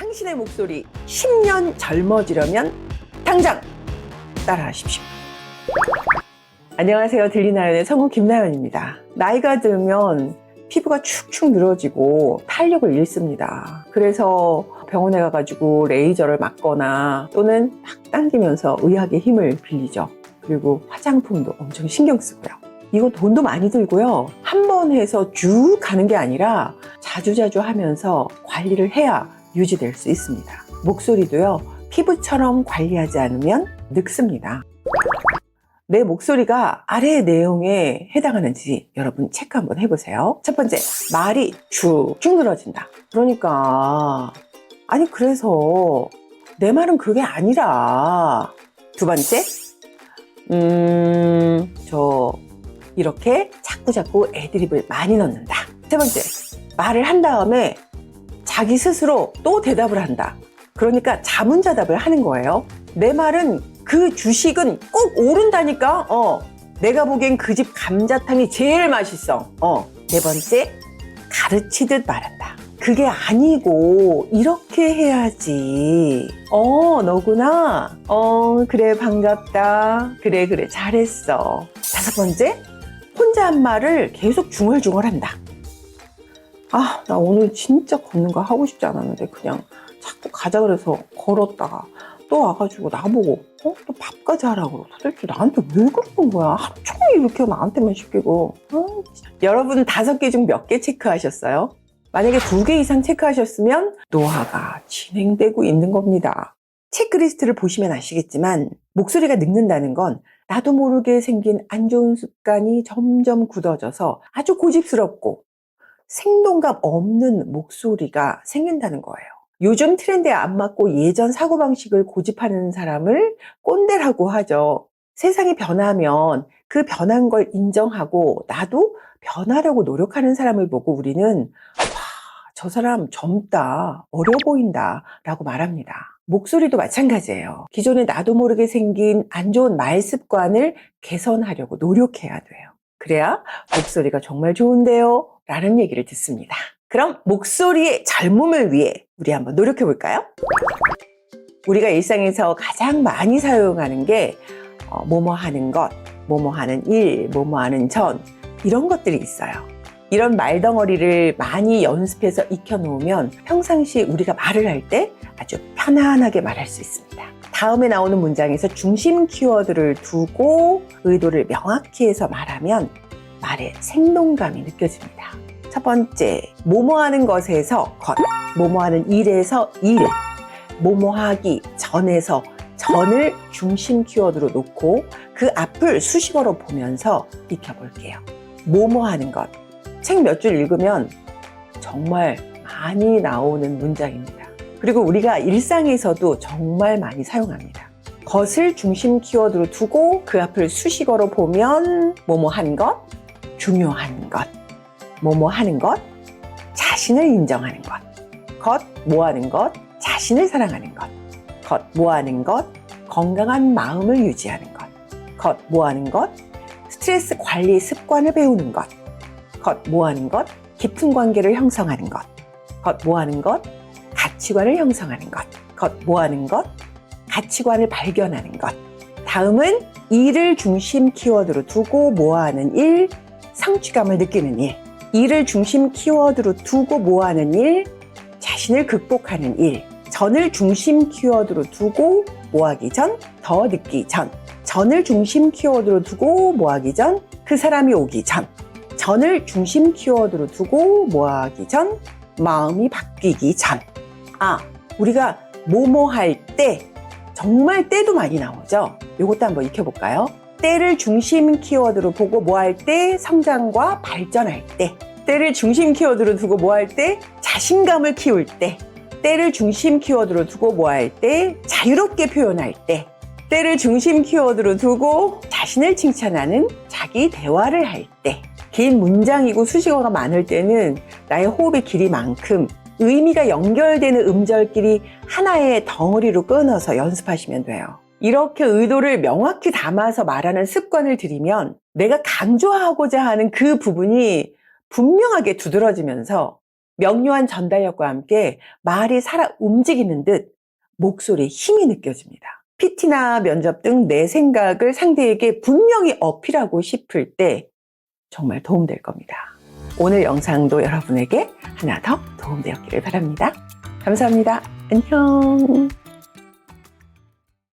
당신의 목소리 10년 젊어지려면 당장 따라하십시오. 안녕하세요. 들리나연의 성우 김나연입니다. 나이가 들면 피부가 축축 늘어지고 탄력을 잃습니다. 그래서 병원에 가가지고 레이저를 맞거나 또는 막 당기면서 의학의 힘을 빌리죠. 그리고 화장품도 엄청 신경 쓰고요. 이거 돈도 많이 들고요. 한 번 해서 쭉 가는 게 아니라 자주자주 하면서 관리를 해야 유지될 수 있습니다. 목소리도요, 피부처럼 관리하지 않으면 늙습니다. 내 목소리가 아래 내용에 해당하는지 여러분 체크 한번 해보세요. 첫 번째, 말이 쭉쭉 늘어진다. 그러니까, 아니, 그래서 내 말은 그게 아니라. 두 번째, 음, 저, 이렇게 자꾸자꾸 애드립을 많이 넣는다. 세 번째, 말을 한 다음에 자기 스스로 또 대답을 한다. 그러니까 자문자답을 하는 거예요. 내 말은 그 주식은 꼭 오른다니까. 어. 내가 보기엔 그 집 감자탕이 제일 맛있어. 어. 네 번째, 가르치듯 말한다. 그게 아니고 이렇게 해야지. 어, 너구나. 어, 그래 반갑다. 그래 그래 잘했어. 다섯 번째, 혼자 한 말을 계속 중얼중얼한다. 아, 나 오늘 진짜 걷는 거 하고 싶지 않았는데 그냥 자꾸 가자 그래서 걸었다가 또 와가지고 나보고 어? 또 밥까지 하라고 도대체 나한테 왜 그러는 거야? 하루 종일 이렇게 나한테만 시키고 어. 여러분 다섯 개 중 몇 개 체크하셨어요? 만약에 두 개 이상 체크하셨으면 노화가 진행되고 있는 겁니다. 체크리스트를 보시면 아시겠지만 목소리가 늙는다는 건 나도 모르게 생긴 안 좋은 습관이 점점 굳어져서 아주 고집스럽고 생동감 없는 목소리가 생긴다는 거예요. 요즘 트렌드에 안 맞고 예전 사고방식을 고집하는 사람을 꼰대라고 하죠. 세상이 변하면 그 변한 걸 인정하고 나도 변하려고 노력하는 사람을 보고 우리는 와, 저 사람 젊다, 어려 보인다 라고 말합니다. 목소리도 마찬가지예요. 기존에 나도 모르게 생긴 안 좋은 말 습관을 개선하려고 노력해야 돼요. 그래야 목소리가 정말 좋은데요. 라는 얘기를 듣습니다. 그럼 목소리의 젊음을 위해 우리 한번 노력해 볼까요? 우리가 일상에서 가장 많이 사용하는 게 어, 뭐뭐 하는 것, 뭐뭐 하는 일, 뭐뭐 하는 전 이런 것들이 있어요. 이런 말덩어리를 많이 연습해서 익혀놓으면 평상시 우리가 말을 할 때 아주 편안하게 말할 수 있습니다. 다음에 나오는 문장에서 중심 키워드를 두고 의도를 명확히 해서 말하면 말의 생동감이 느껴집니다. 첫 번째, 뭐뭐 하는 것에서 것, 뭐뭐 하는 일에서 일, 뭐뭐 하기 전에서 전을 중심 키워드로 놓고 그 앞을 수식어로 보면서 익혀볼게요. 뭐뭐 하는 것. 책 몇 줄 읽으면 정말 많이 나오는 문장입니다. 그리고 우리가 일상에서도 정말 많이 사용합니다. 것을 중심 키워드로 두고 그 앞을 수식어로 보면 뭐뭐 하는 것, 중요한 것, 뭐뭐 하는 것, 자신을 인정하는 것, 것, 뭐 하는 것, 자신을 사랑하는 것, 것, 뭐 하는 것, 건강한 마음을 유지하는 것, 것, 뭐 하는 것, 스트레스 관리 습관을 배우는 것, 것, 뭐 하는 것, 깊은 관계를 형성하는 것, 것, 뭐 하는 것, 가치관을 형성하는 것, 것, 뭐 하는 것, 가치관을 발견하는 것. 다음은 일을 중심 키워드로 두고 뭐 하는 일, 성취감을 느끼는 일. 일을 중심 키워드로 두고 뭐 하는 일, 자신을 극복하는 일. 전을 중심 키워드로 두고 뭐 하기 전, 더 늦기 전. 전을 중심 키워드로 두고 뭐 하기 전, 그 사람이 오기 전. 전을 중심 키워드로 두고 뭐 하기 전, 마음이 바뀌기 전. 아, 우리가 뭐뭐 할 때, 정말 때도 많이 나오죠? 요것도 한번 익혀볼까요? 때를 중심 키워드로 보고 뭐 할 때, 성장과 발전할 때. 때를 중심 키워드로 두고 뭐 할 때, 자신감을 키울 때. 때를 중심 키워드로 두고 뭐 할 때, 자유롭게 표현할 때. 때를 중심 키워드로 두고 자신을 칭찬하는 자기 대화를 할 때. 긴 문장이고 수식어가 많을 때는 나의 호흡의 길이만큼 의미가 연결되는 음절끼리 하나의 덩어리로 끊어서 연습하시면 돼요. 이렇게 의도를 명확히 담아서 말하는 습관을 들이면 내가 강조하고자 하는 그 부분이 분명하게 두드러지면서 명료한 전달력과 함께 말이 살아 움직이는 듯 목소리에 힘이 느껴집니다. PT나 면접 등 내 생각을 상대에게 분명히 어필하고 싶을 때 정말 도움될 겁니다. 오늘 영상도 여러분에게 하나 더 도움되었기를 바랍니다. 감사합니다. 안녕.